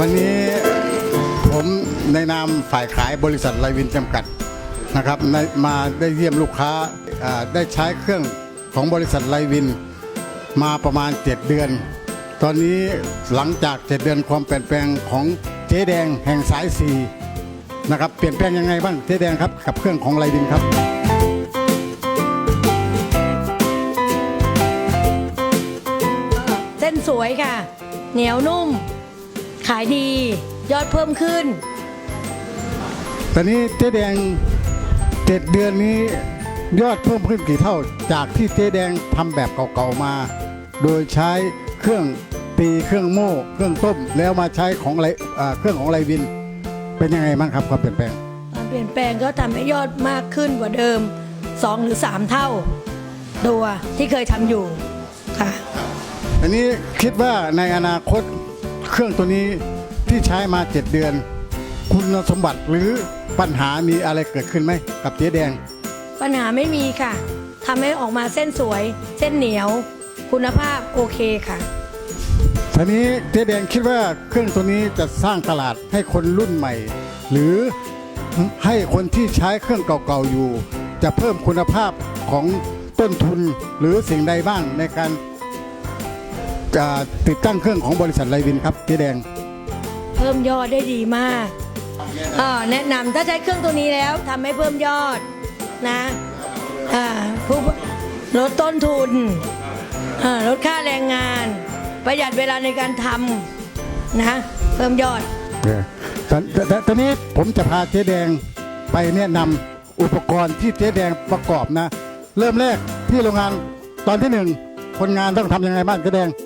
วันนี้ผมในนามฝ่ายขายบริษัทไลวินจำกัดนะครับมาได้เยี่ยมลูกค้าได้ใช้เครื่องของบริษัทไลวินมาประมาณ 7 เดือน ตอนนี้หลังจาก 7 เดือนความเปลี่ยนแปลงของเจ๊แดงแห่งสายสีนะครับเปลี่ยนแปลงยังไงบ้างเจ๊แดงครับกับเครื่องของไลวินครับ เส้นสวยค่ะ เหนียวนุ่ม ขายดี ยอดเพิ่มขึ้น ตอนนี้เจ๊แดงเจ็ดเดือนนี้ยอดเพิ่มขึ้นกี่เท่า จากที่เจ๊แดงทำแบบเก่าๆมา โดยใช้เครื่องตีเครื่องโม่ เครื่องต้มแล้วมาใช้ของไรอ่าเครื่องของไรวิน เป็นยังไงบ้างครับความเปลี่ยนแปลง การเปลี่ยนแปลงก็ทำให้ยอดมากขึ้นกว่าเดิม 2 หรือ 3 เท่า ตัวที่เคยทำอยู่ค่ะ อันนี้คิดว่าในอนาคต เครื่องตัวนี้ที่ใช้มา 7 เดือน คุณสมบัติหรือปัญหามีอะไรเกิดขึ้นไหมกับเจ๊แดง ปัญหาไม่มีค่ะทำให้ออกมาเส้นสวย เส้นเหนียว คุณภาพโอเคค่ะทีนี้เจ๊แดงคิดว่าเครื่องตัวนี้จะสร้างตลาดให้คนรุ่นใหม่ หรือให้คนที่ใช้เครื่องเก่าๆอยู่ จะเพิ่มคุณภาพของต้นทุนหรือสิ่งใดบ้างในการ จะติดตั้งเครื่องของบริษัทไรวินครับเจ๊แดง เพิ่มยอดได้ดีมากอ่าแนะนำถ้าใช้เครื่องตัวนี้แล้วทำให้เพิ่มยอดนะอ่าผู้ลดต้นทุนอ่าลดค่าแรงงาน ประหยัดเวลาในการทำนะเพิ่มยอดเออตอนตอนตอนนี้ผมจะพาเจ๊แดงไปแนะนำอุปกรณ์ที่เจ๊แดงประกอบนะ เริ่มแรกที่โรงงานตอนที่หนึ่งคนงานต้องทำยังไงบ้างเจ๊แดงก็เข้า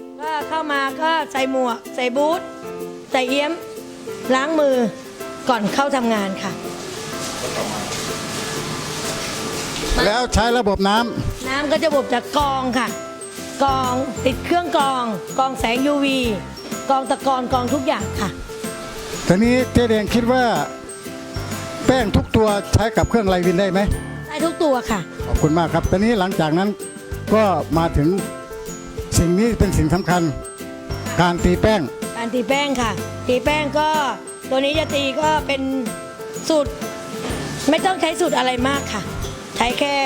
มาก็ใส่หมวก ใส่บูทใส่เอี้ยม ล้างมือก่อนเข้าทำงานค่ะ แล้วใช้ระบบน้ำน้ำก็จะบบจากกรองค่ะกรองติดเครื่องกรองกรองแสง UV กรองตะกอนกรองทุกอย่างค่ะ ทีนี้เจ๊แดงคิดว่า แป้งทุกตัวใช้กับเครื่องไลวินได้ไหม ได้ทุกตัวค่ะ ขอบคุณมากครับตอนนี้หลังจากนั้นก็มาถึงสิ่งนี้เป็นสิ่งสำคัญ การตีแป้ง การตีแป้งค่ะ ตีแป้งก็ตัวนี้จะตีก็เป็นสูตร ไม่ต้องใช้สูตรอะไรมากค่ะ ใช้แค่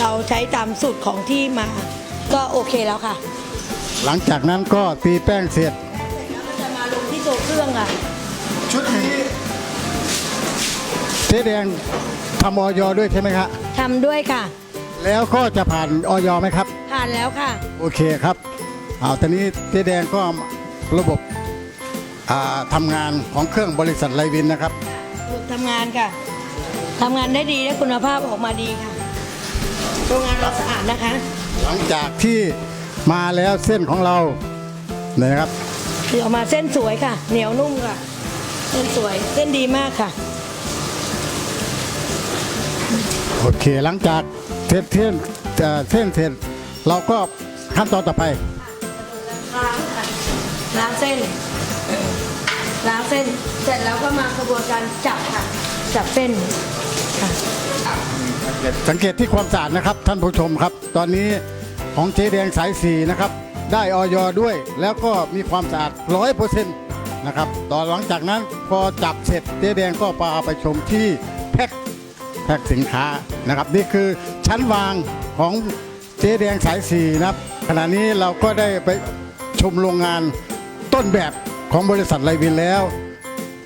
เราใช้ตามสูตรของที่มา ก็โอเคแล้วค่ะ หลังจากนั้นก็ตีแป้งเสร็จแล้วก็จะมาลงที่ตัวเครื่องค่ะ ชุดนี้เจ๊แดงทำออยด้วยใช่ไหมครับทำด้วยค่ะ แล้วก็จะผ่านออยไหมครับ ผ่านแล้วค่ะ โอเคครับ เอาตอนนี้เจ๊แดงก็ระบบอ่าทำงานของเครื่องบริษัทไลวินนะครับฝึกทำงานค่ะทำงานได้ดีและคุณภาพออกมาดีค่ะโรงงานเราสะอาดนะคะ หลังจากที่มาแล้วเส้นของเราเนี่ยนะครับคือออกมาเส้นสวยค่ะ เหนียวนุ่มค่ะ เส้นสวยเส้นดีมากค่ะ โอเคหลังจากเสร็จเส้นเอ่อเส้นเสร็จเราก็ขั้นตอนต่อไป ล้างค่ะล้างเส้น ล้างเส้น เสร็จแล้วก็มากระบวนการจับค่ะ จับเส้นค่ะ สังเกตที่ความสะอาดนะครับท่านผู้ชมครับ ตอนนี้ของเจ๊แดงสายสีนะครับ ได้ออยด้วย แล้วก็มีความสะอาดร้อยเปอร์เซ็นต์นะครับตอนหลังจากนั้นพอจับเสร็จเจ๊แดงก็พาไปชมที่แพ็คแพ็คสินค้านะครับ นี่คือชั้นวางของเจ๊แดงสายสีนะครับขณะนี้เราก็ได้ไป ชมโรงงานต้นแบบของบริษัทไลวินแล้ว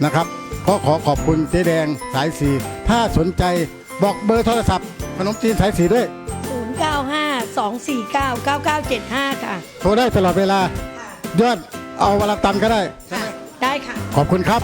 นะครับก็ขอขอบคุณเจ๊แดงสายสี ถ้าสนใจบอกเบอร์โทรศัพท์ขนมจีนสายสีด้วย 0952499975 ค่ะ โทรได้ตลอดเวลายอดเอาวันละตันก็ได้ค่ะได้ค่ะ ขอบคุณครับ